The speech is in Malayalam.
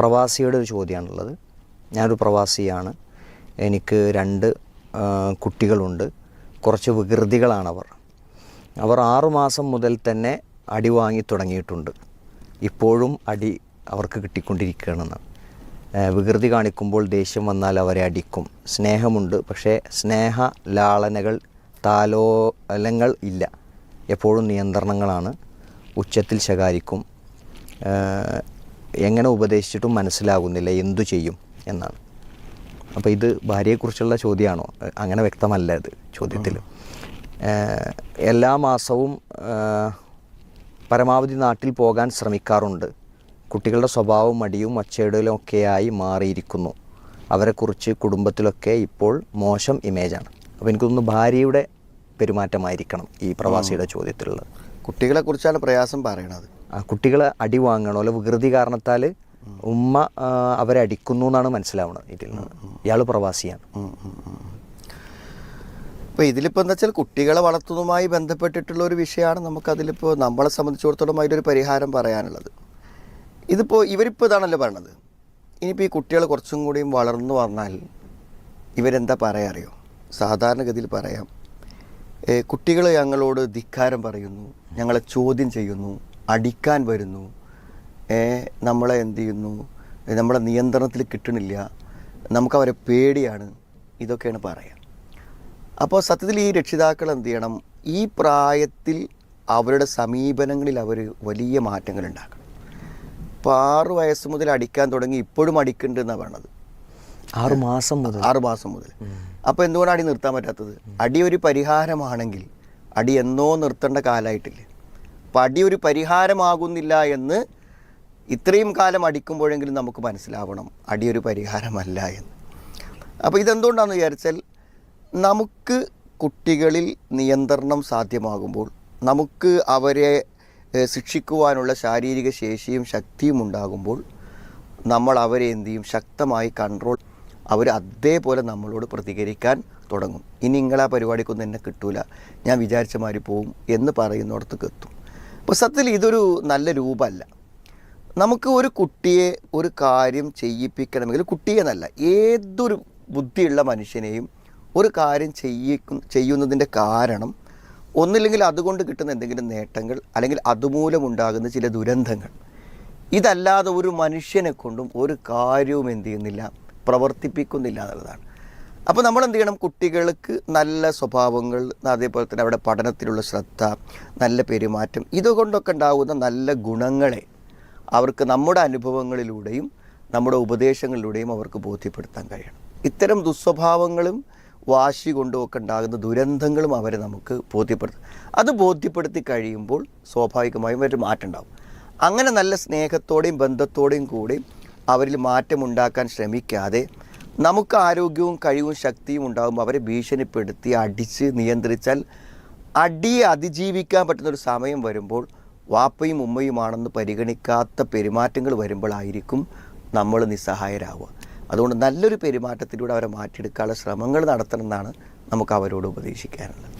പ്രവാസിയുടെ ഒരു ചോദ്യമാണുള്ളത്. ഞാനൊരു പ്രവാസിയാണ്. എനിക്ക് രണ്ട് കുട്ടികളുണ്ട്. കുറച്ച് വികൃതികളാണവർ. അവർ ആറുമാസം മുതൽ തന്നെ അടി വാങ്ങി തുടങ്ങിയിട്ടുണ്ട്. ഇപ്പോഴും അടി അവർക്ക് കിട്ടിക്കൊണ്ടിരിക്കുകയാണെന്ന്. വികൃതി കാണിക്കുമ്പോൾ ദേഷ്യം വന്നാൽ അവരെ അടിക്കും. സ്നേഹമുണ്ട് പക്ഷേ സ്നേഹ ലാളനകൾ താലോലങ്ങൾ ഇല്ല. എപ്പോഴും നിയന്ത്രണങ്ങളാണ്. ഉച്ചത്തിൽ ശകാരിക്കും. എങ്ങനെ ഉപദേശിച്ചിട്ടും മനസ്സിലാകുന്നില്ല എന്തു ചെയ്യും എന്നാണ്. അപ്പോൾ ഇത് ഭാര്യയെക്കുറിച്ചുള്ള ചോദ്യമാണോ? അങ്ങനെ വ്യക്തമല്ല ഇത് ചോദ്യത്തിൽ. എല്ലാ മാസവും പരമാവധി നാട്ടിൽ പോകാൻ ശ്രമിക്കാറുണ്ട്. കുട്ടികളുടെ സ്വഭാവവും മടിയും ഒച്ചയിടലും ഒക്കെയായി മാറിയിരിക്കുന്നു. അവരെക്കുറിച്ച് കുടുംബത്തിലൊക്കെ ഇപ്പോൾ മോശം ഇമേജാണ് അപ്പോൾ എനിക്ക് തോന്നുന്നു ഭാര്യയുടെ പെരുമാറ്റമായിരിക്കണം ഈ പ്രവാസിയുടെ ചോദ്യത്തിലുള്ളത്. കുട്ടികളെക്കുറിച്ചാണ് പ്രയാസം പറയണത്. ആ കുട്ടികളെ അടി വാങ്ങണോ അല്ലെ വികൃതി കാരണത്താൽ ഉമ്മ അവരെ അടിക്കുന്നു എന്നാണ് മനസ്സിലാവുന്നത് ഇതിൽ നിന്ന്. ഇയാൾ പ്രവാസിയാണ്. അപ്പോൾ ഇതിലിപ്പോൾ എന്താ വെച്ചാൽ കുട്ടികളെ വളർത്തുന്നതുമായി ബന്ധപ്പെട്ടിട്ടുള്ള ഒരു വിഷയമാണ് നമുക്കതിലിപ്പോൾ നമ്മളെ സംബന്ധിച്ചിടത്തോളം അതിലൊരു പരിഹാരം പറയാനുള്ളത്. ഇതിപ്പോൾ ഇവരിപ്പോൾ ഇതാണല്ലോ പറയണത്. ഇനിയിപ്പോൾ ഈ കുട്ടികൾ കുറച്ചും കൂടിയും വളർന്നു വന്നാൽ ഇവരെന്താ പറയാ അറിയോ? സാധാരണഗതിയിൽ പറയാം. കുട്ടികൾ ഞങ്ങളോട് ധിക്കാരം പറയുന്നു ഞങ്ങളെ ചോദ്യം ചെയ്യുന്നു അടിക്കാൻ വരുന്നു. നമ്മളെ എന്ത് ചെയ്യുന്നു? നമ്മളെ നിയന്ത്രണത്തിൽ കിട്ടണില്ല. നമുക്കവരെ പേടിയാണ്. ഇതൊക്കെയാണ് പറയാം. അപ്പോൾ സത്യത്തിൽ ഈ രക്ഷിതാക്കൾ എന്ത് ചെയ്യണം? ഈ പ്രായത്തിൽ അവരുടെ സമീപനങ്ങളിൽ അവർ വലിയ മാറ്റങ്ങൾ ഉണ്ടാക്കണം. ഇപ്പോൾ ആറ് വയസ്സ് മുതൽ അടിക്കാൻ തുടങ്ങി ഇപ്പോഴും അടിക്കണ്ടെന്നാണ് പറഞ്ഞത്. ആറു മാസം മുതൽ? ആറ് മാസം മുതൽ. അപ്പോൾ എന്തുകൊണ്ടാണ് അടി നിർത്താൻ പറ്റാത്തത്? അടി ഒരു പരിഹാരമാണെങ്കിൽ അടി എന്നോ നിർത്തേണ്ട കാലമായിട്ടില്ല. അടി ഒരു പരിഹാരമാകുന്നില്ല എന്ന് ഇത്രയും കാലം അടിക്കുമ്പോഴെങ്കിലും നമുക്ക് മനസ്സിലാവണം അടിയൊരു പരിഹാരമല്ല എന്ന്. അപ്പോൾ ഇതെന്തുകൊണ്ടാണെന്ന് വിചാരിച്ചാൽ നമുക്ക് കുട്ടികളിൽ നിയന്ത്രണം സാധ്യമാകുമ്പോൾ നമുക്ക് അവരെ ശിക്ഷിക്കുവാനുള്ള ശാരീരിക ശേഷിയും ശക്തിയും ഉണ്ടാകുമ്പോൾ നമ്മൾ അവരെ എന്ത് ചെയ്യും? ശക്തമായി കൺട്രോൾ അവർ അതേപോലെ നമ്മളോട് പ്രതികരിക്കാൻ തുടങ്ങും. ഇനി നിങ്ങളാ പരിപാടിക്കൊന്നും എന്നെ കിട്ടൂല. ഞാൻ വിചാരിച്ച മാതിരി പോവും എന്ന് പറയുന്നിടത്തേക്ക് എത്തും. സത്യത്തിൽ ഇതൊരു നല്ല രൂപമല്ല. നമുക്ക് ഒരു കുട്ടിയെ ഒരു കാര്യം ചെയ്യിപ്പിക്കണമെങ്കിൽ കുട്ടിയെ എന്നല്ല ഏതൊരു ബുദ്ധിയുള്ള മനുഷ്യനെയും ഒരു കാര്യം ചെയ്യിക്കും ചെയ്യുന്നതിന്റെ കാരണം ഒന്നില്ലെങ്കിൽ അതുകൊണ്ട് കിട്ടുന്ന എന്തെങ്കിലും നേട്ടങ്ങൾ അല്ലെങ്കിൽ അതുമൂലമുണ്ടാകുന്ന ചില ദുരന്തങ്ങൾ. ഇതല്ലാതെ ഒരു മനുഷ്യനെ കൊണ്ടും ഒരു കാര്യവും എന്ത് ചെയ്യുന്നില്ല പ്രവർത്തിപ്പിക്കുന്നില്ല എന്നുള്ളതാണ്. അപ്പോൾ നമ്മൾ എന്ത് ചെയ്യണം കുട്ടികൾക്ക് നല്ല സ്വഭാവങ്ങൾ അതേപോലെ തന്നെ അവിടെ പഠനത്തിലുള്ള ശ്രദ്ധ നല്ല പെരുമാറ്റം ഇതുകൊണ്ടൊക്കെ ഉണ്ടാകുന്ന നല്ല ഗുണങ്ങളെ അവർക്ക് നമ്മുടെ അനുഭവങ്ങളിലൂടെയും നമ്മുടെ ഉപദേശങ്ങളിലൂടെയും അവർക്ക് ബോധ്യപ്പെടുത്താൻ കഴിയണം. ഇത്തരം ദുസ്വഭാവങ്ങളും വാശി കൊണ്ടുമൊക്കെ ഉണ്ടാകുന്ന ദുരന്തങ്ങളും അവരെ നമുക്ക് ബോധ്യപ്പെടുത്തും. അത് ബോധ്യപ്പെടുത്തി കഴിയുമ്പോൾ സ്വാഭാവികമായും അവർ മാറ്റം ഉണ്ടാകും അങ്ങനെ നല്ല സ്നേഹത്തോടെയും ബന്ധത്തോടെയും കൂടി അവരിൽ മാറ്റമുണ്ടാക്കാൻ ശ്രമിക്കാതെ നമുക്ക് ആരോഗ്യവും കഴിവും ശക്തിയും ഉണ്ടാകുമ്പോൾ അവരെ ഭീഷണിപ്പെടുത്തി അടിച്ച് നിയന്ത്രിച്ചാൽ അടിയെ അതിജീവിക്കാൻ പറ്റുന്നൊരു സമയം വരുമ്പോൾ വാപ്പയും ഉമ്മയുമാണെന്ന് പരിഗണിക്കാത്ത പെരുമാറ്റങ്ങൾ വരുമ്പോഴായിരിക്കും നമ്മൾ നിസ്സഹായരാകുക അതുകൊണ്ട് നല്ലൊരു പെരുമാറ്റത്തിലൂടെ അവരെ മാറ്റിയെടുക്കാനുള്ള ശ്രമങ്ങൾ നടത്തണമെന്നാണ് നമുക്ക് അവരോട് ഉപദേശിക്കാനുള്ളത്.